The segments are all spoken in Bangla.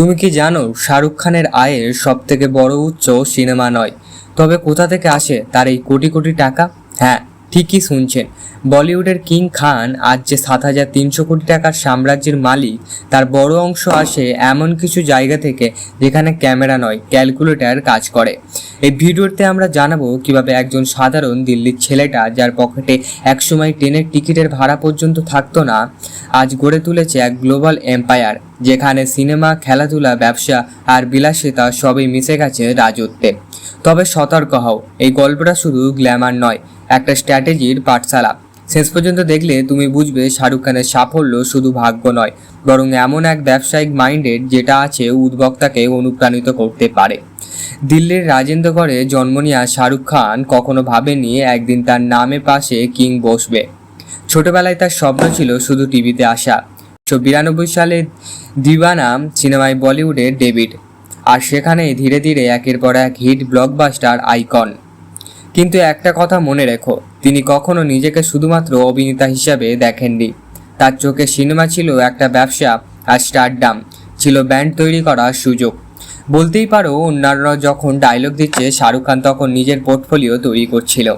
তুমি কি জানো শাহরুখ খানের আয়ের সবথেকে বড় উৎস সিনেমা নয়? তবে কোথা থেকে আসে তার এই কোটি কোটি টাকা? হ্যাঁ ঠিকই শুনছেন। বলিউডের কিং খান আজ যে সাত হাজার তিনশো কোটি টাকার সাম্রাজ্যের মালিক, তার বড় অংশ আসে এমন কিছু জায়গা থেকে যেখানে ক্যামেরা নয়, ক্যালকুলেটার কাজ করে। এই ভিডিওতে আমরা জানাব কীভাবে একজন সাধারণ দিল্লির ছেলেটা, যার পকেটে একসময় ট্রেনের টিকিটের ভাড়া পর্যন্ত থাকতো না, আজ গড়ে তুলেছে এক গ্লোবাল এম্পায়ার, যেখানে সিনেমা, খেলাধুলা, ব্যবসা আর বিলাসিতা সবই মিশে গেছে রাজত্বে। তবে সতর্ক হও, এই গল্পটা শুধু গ্ল্যামার নয় একটা স্ট্র্যাটেজির পাঠশালা। শেষ পর্যন্ত দেখলে তুমি বুঝবে শাহরুখ খানের সাফল্য শুধু ভাগ্য নয়, বরং এমন এক ব্যবসায়িক মাইন্ডের যেটা আছে উদ্বক্তাকে অনুপ্রাণিত করতে পারে। দিল্লির রাজেন্দ্রগড়ে জন্ম নেওয়া শাহরুখ খান কখনো ভাবেনি একদিন তার নামে পাশে কিং বসবে। ছোটবেলায় তার স্বপ্ন ছিল শুধু টিভিতে আসা। উনিশশো বিরানব্বই সালে দিওয়ানা সিনেমায় বলিউডের ডেবিট, আর সেখানে ধীরে ধীরে একের পর এক হিট ব্লকবাস্টার আইকন। কিন্তু একটা কথা মনে রেখো, তিনি কখনো নিজেকে শুধুমাত্র অভিনেতা হিসাবে দেখেননি। তার চোখে সিনেমা ছিল একটা ব্যবসা আর স্টারডাম, ছিল ব্যান্ড তৈরি করার সুযোগ। বলতেই পারো, অন্যান্যরা যখন ডায়লগ দিচ্ছে, শাহরুখ খান তখন নিজের পোর্টফোলিও তৈরি করছিল।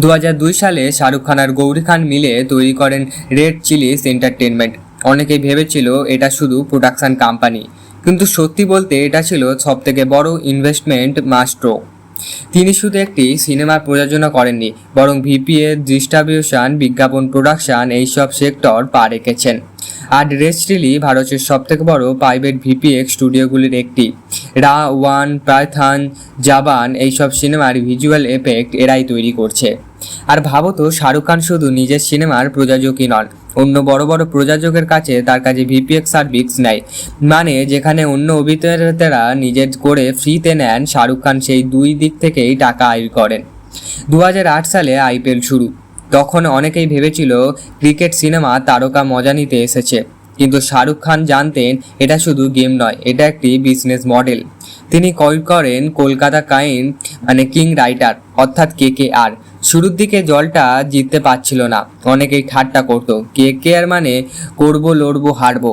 দু দুই সালে শাহরুখ খান আর গৌরী খান মিলে তৈরি করেন রেড চিলিস এন্টারটেনমেন্ট অনেকেই ভেবেছিল এটা শুধু প্রোডাকশান কোম্পানি কিন্তু সত্যি বলতে এটা ছিল সবথেকে বড় ইনভেস্টমেন্ট মাস্ট্রো তিনি শুধু একটি সিনেমা প্রযোজনা করেননি, বরং ভিপিএ, ডিস্ট্রিবিউশন, বিজ্ঞাপন, প্রোডাকশন এইসব সেক্টর পা রেখেছেন। আর রেস্ট্রিলি ভারতের সবথেকে বড় প্রাইভেট ভিপিএক্স স্টুডিওগুলির একটি। রা, ওয়ান, প্রাইথান, জাবান এইসব সিনেমার ভিজুয়াল এফেক্ট এরাই তৈরি করছে। আর ভাবো তো, শাহরুখ খান শুধু নিজের সিনেমার প্রযোজকই নন, অন্য বড় বড় প্রযোজকের কাছে তার কাছে ভিপিএক্স সার্ভিস নেয়। মানে যেখানে অন্য অভিনেতারা নিজের করে ফ্রিতে নেন, শাহরুখ খান সেই দুই দিক থেকেই টাকা আয় করেন। দু হাজার আট সালে আইপিএল শুরু। তখন অনেকেই ভেবেছিল ক্রিকেট সিনেমা তারকা মজা নিতে এসেছে। কিন্তু শাহরুখ খান জানতেন এটা শুধু গেম নয়, এটা একটি বিজনেস মডেল তিনি কল করেন কলকাতা কাইন মানে কিং রাইটার অর্থাৎ কে কে আর। শুরুর দিকে জলটা জিততে পারছিল না। অনেকেই ঠাট্টা করতো, কে কে আর মানে করব, লড়বো, হারবো।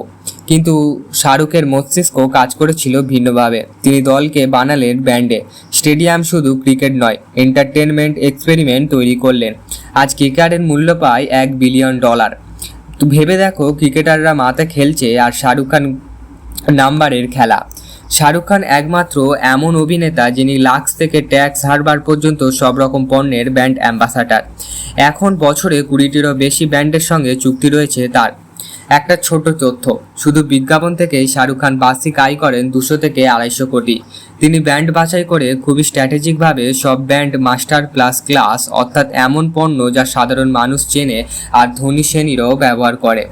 কিন্তু শাহরুখের মস্তিষ্ক কাজ করেছিল ভিন্নভাবে। তিনি দলকে বানালেন ব্যান্ডে। স্টেডিয়াম শুধু ক্রিকেট নয় এন্টারটেনমেন্ট এক্সপেরিমেন্ট তৈরি করলেন। আজ ক্রিকেটের মূল্য পায় এক বিলিয়ন ডলার ভেবে দেখো, ক্রিকেটাররা মাথা খেলছে আর শাহরুখ খান নাম্বারের খেলা। শাহরুখ খান একমাত্র এমন অভিনেতা যিনি লাক্স থেকে ট্যাক্স হারবার পর্যন্ত সব রকম পণ্যের ব্র্যান্ড অ্যাম্বাসাডার। এখন বছরে কুড়িটিরও বেশি ব্র্যান্ডের সঙ্গে চুক্তি রয়েছে তার। একটা ছোট তথ্য, শুধু বিজ্ঞাপন থেকেই শাহরুখ খান বার্ষিক আয় করেন দুশো থেকে আড়াইশো কোটি। তিনি ব্যান্ড বাছাই করে খুবই স্ট্র্যাটেজিকভাবে সব ব্যান্ড মাস্টার প্লাস ক্লাস, অর্থাৎ এমন পণ্য যা সাধারণ মানুষ চেনে আর ধনী শ্রেণীরও ব্যবহার করে।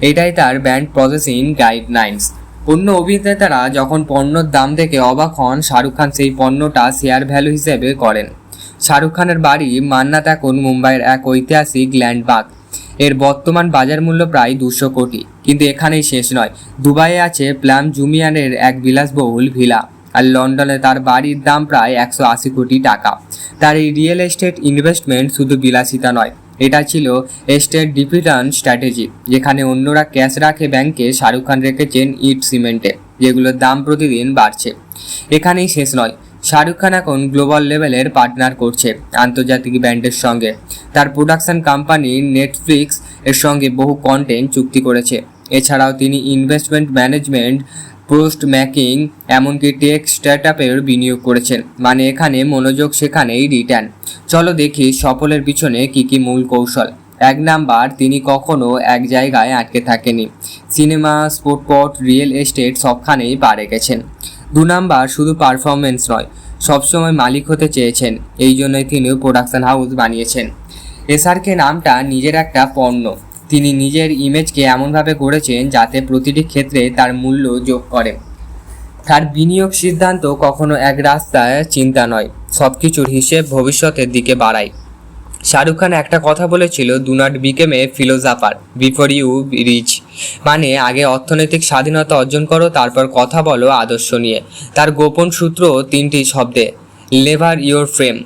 এটাই তার ব্যান্ড প্রসেসিং গাইডলাইন্স। অন্য অভিনেতারা যখন পণ্যর দাম দেখে অবাক হন, শাহরুখ খান সেই পণ্যটা শেয়ার ভ্যালু হিসেবে করেন। শাহরুখ খানের বাড়ি মান্নাত এখন মুম্বাইয়ের এক ঐতিহাসিক ল্যান্ডমার্ক। এর বর্তমান বাজার মূল্য প্রায় দুশো কোটি। কিন্তু এখানেই শেষ নয়। দুবাইয়ে আছে প্লাম জুমিয়ানের এক বিলাসবহুল ভিলা আর লন্ডনে তার বাড়ির দাম প্রায় একশো আশি কোটি টাকা। তার এই রিয়েল এস্টেট ইনভেস্টমেন্ট শুধু বিলাসিতা নয় এটা ছিল এস্টেট ডিভিডেন্ড স্ট্র্যাটেজি যেখানে অন্যরা ক্যাশ রাখে ব্যাংকে, শাহরুখ খান রেখেছেন ইট সিমেন্টে, যেগুলোর দাম প্রতিদিন বাড়ছে। এখানেই শেষ নয়, শাহরুখ খান এখন গ্লোবাল লেভেলের পার্টনার করছে আন্তর্জাতিক ব্যান্ডের সঙ্গে। তার প্রোডাকশন কোম্পানি নেটফ্লিক্স এর সঙ্গে বহু কন্টেন্ট চুক্তি করেছে। এছাড়াও তিনি ইনভেস্টমেন্ট ম্যানেজমেন্ট পোস্ট ম্যাকিং এমনকি টেক স্টার্টআপের বিনিয়োগ করেছেন মানে এখানে মনোযোগ সেখানেই রিটার্ন। চলো দেখি সফলের পিছনে কি কি মূল কৌশল। এক নাম্বার, তিনি কখনো এক জায়গায় আটকে থাকেনি সিনেমা, স্পোর্টপট, রিয়েল এস্টেট সবখানেই পা রেখেছেন। দু নাম্বার, শুধু পারফরমেন্স নয়, সবসময় মালিক হতে চেয়েছেন, এই জন্যই তিনি প্রোডাকশন হাউস বানিয়েছেন। এসআরকে নামটা নিজের একটা পণ্য। তিনি নিজের ইমেজকে এমনভাবে গড়েছেন যাতে প্রতিটি ক্ষেত্রে তার মূল্য যোগ করে। তার বিনিয়োগ সিদ্ধান্ত কখনো এক রাস্তায় চিন্তা নয় সব কিছুর হিসেব ভবিষ্যতের দিকে বাড়ায়। শাহরুখ খান একটা কথা বলেছিল do not become philosopher before you reach মানে আগে অর্থনৈতিক স্বাধীনতা অর্জন করো, তারপর কথা বলো, আদর্শ নিয়ে। তার গোপন সূত্র তিনটি শব্দে লেভার ইওর ফ্রেম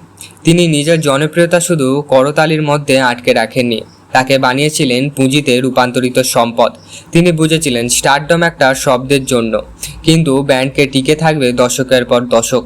তিনি নিজের জনপ্রিয়তা শুধু করতালির মধ্যে আটকে রাখেননি। তাকে বানিয়েছিলেন পুঁজিতে রূপান্তরিত সম্পদ। তিনি বুঝেছিলেন স্টারডম একটা শব্দের জন্য। কিন্তু ব্যান্ডকে টিকে থাকবে দশকের পর দশক।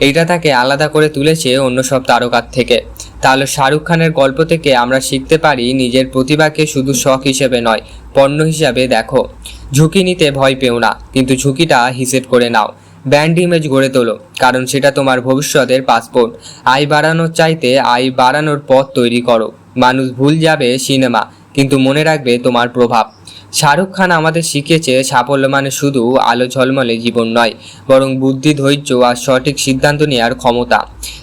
এটা তাকে আলাদা করে তুলেছে অন্য সব তারকার থেকে। তাহলে শাহরুখ খানের গল্প থেকে আমরা শিখতে পারি, নিজের প্রতিভাকে শুধু শখ হিসেবে নয়, পণ্য হিসাবে দেখো। ঝুঁকি নিতে ভয় পেও না, কিন্তু ঝুঁকিটা হিসেব করে নাও। ব্র্যান্ড ইমেজ গড়ে তোলো, কারণ সেটা তোমার ভবিষ্যতের পাসপোর্ট আয় বাড়ানোর চাইতে আয় বাড়ানোর পথ তৈরি করো। মানুষ ভুল যাবে সিনেমা, কিন্তু মনে রাখবে তোমার প্রভাব। শাহরুখ খান আমাদের শিখিয়েছে, সাফল্য মানে শুধু আলো ঝলমলে জীবন নয়, বরং বুদ্ধি, ধৈর্য আর সঠিক সিদ্ধান্ত নেওয়ার ক্ষমতা।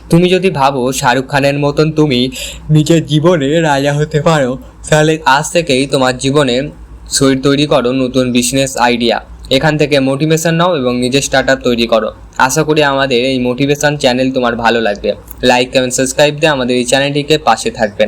তুমি যদি ভাবো শাহরুখ খানের মতন তুমি নিজের জীবনে রাজা হতে পারো, তাহলে আজ থেকেই তোমার জীবনে শরীর তৈরি করো নতুন বিজনেস আইডিয়া এখান থেকে মোটিভেশন নাও এবং নিজের স্টার্ট তৈরি করো। আশা করি আমাদের এই মোটিভেশন চ্যানেল তোমার ভালো লাগবে। লাইক কমেন্ট সাবস্ক্রাইব দিয়ে আমাদের এই চ্যানেলটিকে পাশে থাকবেন।